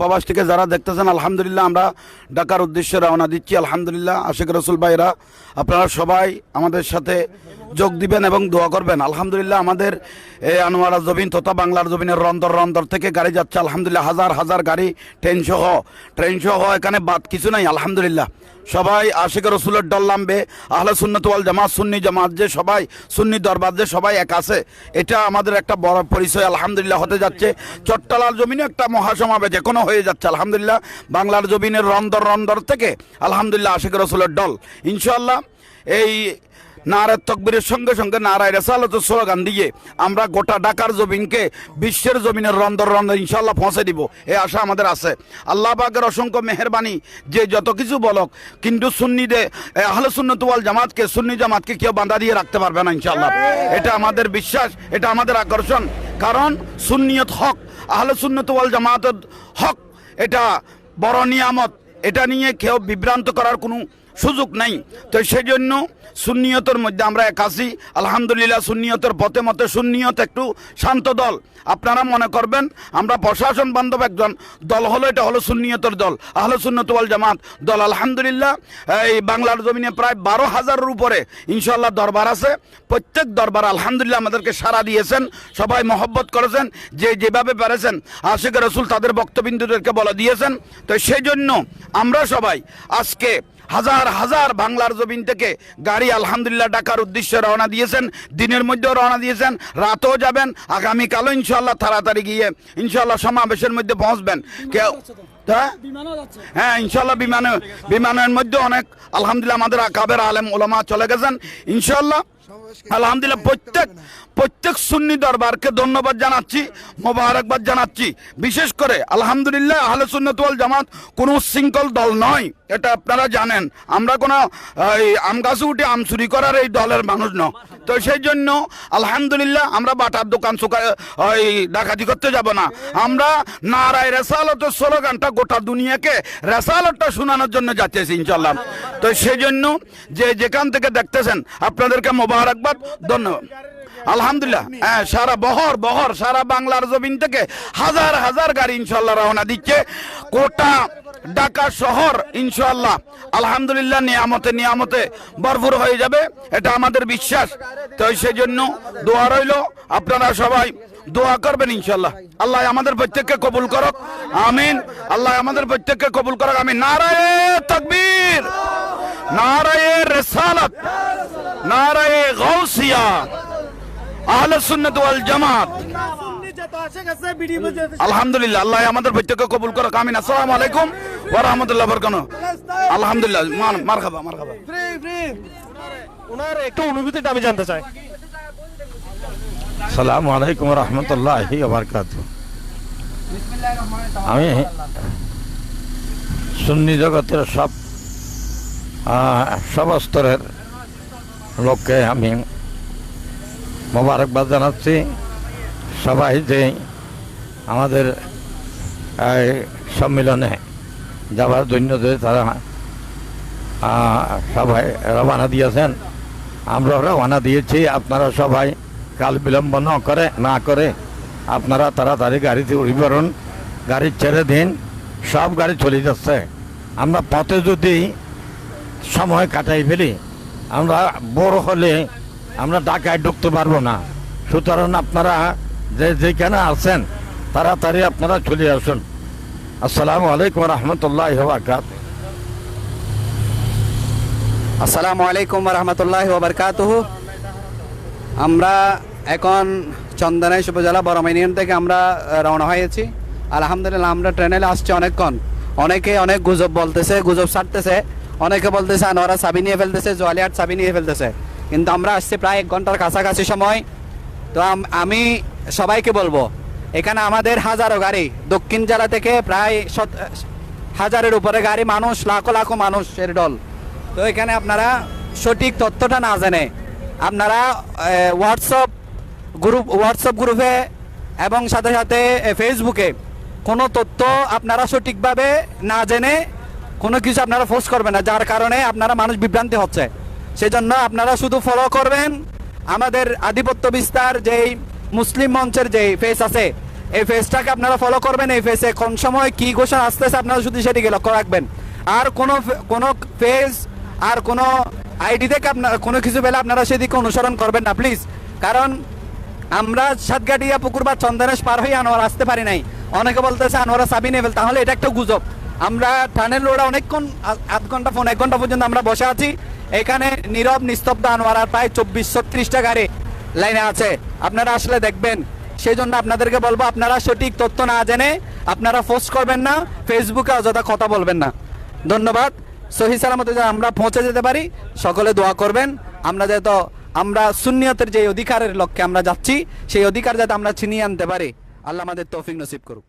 প্রবাস থেকে যারা দেখতেছেন, আলহামদুলিল্লাহ আমরা ঢাকার উদ্দেশ্যে রওনা দিচ্ছি। আলহামদুলিল্লাহ আশেখ রসুল ভাইরা আপনারা সবাই আমাদের সাথে যোগ দিবেন এবং দোয়া করবেন। আলহামদুলিল্লাহ আমাদের এই আনোয়ারা জবিন তথা বাংলার জবিনের রন্দর রন্দর থেকে গাড়ি যাচ্ছে। আলহামদুলিল্লাহ হাজার হাজার গাড়ি ট্রেন সহ ট্রেন সহ এখানে বাদ কিছু নাই, আলহামদুলিল্লাহ। সবাই আশেখ রসুলের দল নামবে, আহলে সুন্নত ওয়াল জামাত, সুন্নি জামাত যে সবাই, সুন্নি দরবার যে সবাই এক আছে, এটা আমাদের একটা বড় পরিচয়, আলহামদুলিল্লাহ, হতে যাচ্ছে। চট্টলার জমিনে একটা মহাসমাবেশ এখনও হয়ে যাচ্ছে, আলহামদুলিল্লাহ। বাংলার জমিনের রন্দর রন্দর থেকে, আলহামদুলিল্লাহ আশেখ রসুলের দল। ইনশাল্লাহ এই নারায় তকবীরের সঙ্গে সঙ্গে নারায় রেসালত স্লোগান দিয়ে আমরা গোটা ঢাকার জমিনকে বিশ্বের জমিনের রন্দর রন্দর ইনশাল্লাহ পৌঁছে দিব। এই আশা আমাদের আছে। আল্লাহ পাকের অসংখ্য মেহরবানি, যে যত কিছু বলক, কিন্তু সুন্নিদে আহলে সুন্নত ওয়াল জামাতকে, সুন্নি জামাতকে কেউ বাঁধা দিয়ে রাখতে পারবে না ইনশাল্লাহ এটা আমাদের বিশ্বাস, এটা আমাদের আকর্ষণ। কারণ সুন্নিয়ত হক, আহলে সুন্নত ওয়াল জামাতের হক, এটা বড় নিয়ামত। এটা নিয়ে কেউ বিভ্রান্ত করার কোনো সুযোগ নাই। তো সেই জন্য সুন্নিয়তের মধ্যে আমরা এক একাশি আলহামদুলিল্লাহ সুন্নিয়তের পথে মতে সুন্নিয়ত একটু শান্ত দল। আপনারা মনে করবেন, আমরা প্রশাসন বান্ধব একজন, দল হলো এটা হলো সুন্নিয়তের দল। আহলে সুন্নতওয়াল জামাত দল। আলহামদুলিল্লাহ, এই বাংলার জমিনে প্রায় বারো হাজারের উপরে ইনশাল্লাহ দরবার আছে। প্রত্যেক দরবার আলহামদুলিল্লাহ আমাদেরকে সাড়া দিয়েছেন, সবাই মহব্বত করেছেন, যে যেভাবে পেরেছেন, আশিক রসুল তাদের বক্তবিন্দুদেরকে বলে দিয়েছেন। তো সেই জন্য আমরা সবাই আজকে হাজার হাজার বাংলার জমিন থেকে গাড়ি আলহামদুলিল্লাহ ডাকার উদ্দেশ্যে রওনা দিয়েছেন। দিনের মধ্যেও রওনা দিয়েছেন, রাতেও যাবেন। আগামীকালও ইনশাল্লাহ তাড়াতাড়ি গিয়ে ইনশাল্লাহ সমাবেশের মধ্যে পৌঁছবেন। কেউ হ্যাঁ? হ্যাঁ ইনশাল্লাহ বিমানে বিমানের মধ্যে অনেক আলহামদুলিল্লাহ আমাদের আকাবের আলেম ওলামা চলে গেছেন। ইনশাল্লাহ আলহামদুলিল্লাহ প্রত্যেক প্রত্যেক সুন্নি দরবারকে ধন্যবাদ জানাচ্ছি মোবারকবাদ জানাচ্ছি। বিশেষ করে আলহামদুলিল্লাহ আহলে সুন্নতুল জামাত কোনো শৃঙ্খল দল নয় এটা আপনারা জানেন। আমরা কোনো এই, আম গাছে উঠে আম চুরি করার এই দলের মানুষ ন তো সেই জন্য আলহামদুলিল্লাহ আমরা বাটার দোকান ওই ডাকাতি করতে যাব না। আমরা নারায় রেসালতের স্লোগানটা গোটা দুনিয়াকে রেসালতটা শোনানোর জন্য যাচ্ছি ইনশাল্লাহ তো সেই জন্য যে যেখান থেকে দেখতেছেন আপনাদেরকে মোবারকবাদ ধন্যবাদ। আলহামদুলিল্লাহ। হ্যাঁ সারা বহর বহর, সারা বাংলার জমিন থেকে হাজার হাজার গাড়ি ইনশাল্লাহ রওনা দিচ্ছে। কোটা ঢাকা শহর ইনশাল্লাহ আলহামদুলিল্লাহ, নিয়ামতে নিয়ামতে ভরপুর হয়ে যাবে। এটা আমাদের বিশ্বাস। তো সেই জন্য দোয়া রইল। আপনারা সবাই দোয়া করবেন ইনশাল্লাহ আল্লাহ আমাদের প্রত্যেককে কবুল করক। আমিন। আল্লাহ আমাদের প্রত্যেককে কবুল করক। আমিন। নারায়ে তাকবীর। নারায়ে রেসালত নারায়ে গাউসিয়া আহলে সুন্নাত ওয়াল জামাত আলহামদুলিল্লাহ আল্লাহ আমাদের প্রত্যেককে কবুল করুক আমিন আসসালামু আলাইকুম ওয়া রাহমাতুল্লাহি ওয়া বারাকাতুহু আলহামদুলিল্লাহ মার- মারহাবা মারহাবা ওনার একটু অনুভূতিটা আমি জানতে চাই সালাম আলাইকুম রহমতুল্লাহ আমি সুন্নি জগতের সব সব স্তরের লোককে আমি মোবারকবাদ জানাচ্ছি। সবাই যে আমাদের এই সম্মেলনে যাবার জন্য যে তারা সবাই রওনা দিয়েছেন, আমরা রওনা দিয়েছি। আপনারা সবাই কাল বিলম্ব না করে না করে আপনারা তাড়াতাড়ি গাড়িতে উঠবেন গাড়ি ছেড়ে দিন, সব গাড়ি চলে যাচ্ছে। আমরা পথে যদি সময় কাটাই ফেলি। আমরা বড় হলে আমরা ঢাকায় ঢুকতে পারব না। সুতরাং আপনারা যে যেখানে আছেন, তাড়াতাড়ি আপনারা চলে আসুন। আসসালামু আলাইকুম রহমতুল্লাহ বারকাত আসসালামু আলাইকুম রহমতুল্লাহ ওবরকাতুহু আমরা এখন চন্দনাইশ উপজেলা বড়মাইনিয়ন থেকে আমরা রওনা হয়েছি। আলহামদুলিল্লাহ, আমরা ট্রেনে আসছি অনেকক্ষণ। অনেকে অনেক গুজব বলতেছে, গুজব ছাড়তেছে। অনেকে বলতেছে, আনোয়ারা চাবি নিয়ে ফেলতেছে জোয়ালিয়াট চাবি নিয়ে ফেলতেছে। কিন্তু আমরা আসছি প্রায় এক ঘণ্টার কাছাকাছি সময়। তো আমি সবাইকে বলব, এখানে আমাদের হাজারো গাড়ি, দক্ষিণ জেলা থেকে প্রায় হাজারের উপরে গাড়ি মানুষ, লাখো লাখো মানুষের দল তো এখানে আপনারা সঠিক তথ্যটা না জেনে আপনারা হোয়াটসঅ্যাপ গ্রুপ হোয়াটসঅ্যাপ গ্রুপে এবং সাথে সাথে ফেসবুকে কোনো তথ্য আপনারা সঠিকভাবে না জেনে কোনো কিছু আপনারা ফোর্স করবেন না। যার কারণে আপনারা মানুষ বিভ্রান্তি হচ্ছে। সেজন্য আপনারা শুধু ফলো করবেন আমাদের আধিপত্য বিস্তার, যেই মুসলিম মঞ্চের যেই ফেস আছে, এই ফেসটাকে আপনারা ফলো করবেন। এই ফেসে কোন সময় কি ঘোষণা আসতেছে আপনারা শুধু সেটিকে লক্ষ্য রাখবেন। আর কোনো কোনো ফেস আর কোনো আইডি থেকে আপনার কোনো কিছু পেলে আপনারা সেদিকে অনুসরণ করবেন না প্লিজ কারণ আমরা সাতগাটিয়া পুকুর বা চন্দনেশ পার হয়ে আনোয়ার আসতে পারি নাই। অনেকে বলতেছে আনোয়ারা সাবি নেবেল তাহলে এটা একটা গুজব। আমরা টানেল রোডে অনেকক্ষণ আধ ঘণ্টা ফোন, এক ঘণ্টা পর্যন্ত আমরা বসে আছি। এখানে নীরব, নিস্তব্ধ আনোয়ার আর প্রায় চব্বিশ ছত্রিশটা গাড়ি লাইনে আছে। আপনারা আসলে দেখবেন সেই জন্য আপনাদেরকে বলব, আপনারা সঠিক তথ্য না জেনে আপনারা পোস্ট করবেন না, ফেসবুকে অযথা কথা বলবেন না। ধন্যবাদ। সহি সালামতে যেন আমরা পৌঁছে যেতে পারি, সকলে দোয়া করবেন। আমরা যেহেতু আমরা শূন্যতের যে অধিকারের লক্ষ্যে আমরা যাচ্ছি, সেই অধিকার যাতে আমরা ছিনিয়ে আনতে পারি। আল্লাহ আমাদের তৌফিক নসিব করুক।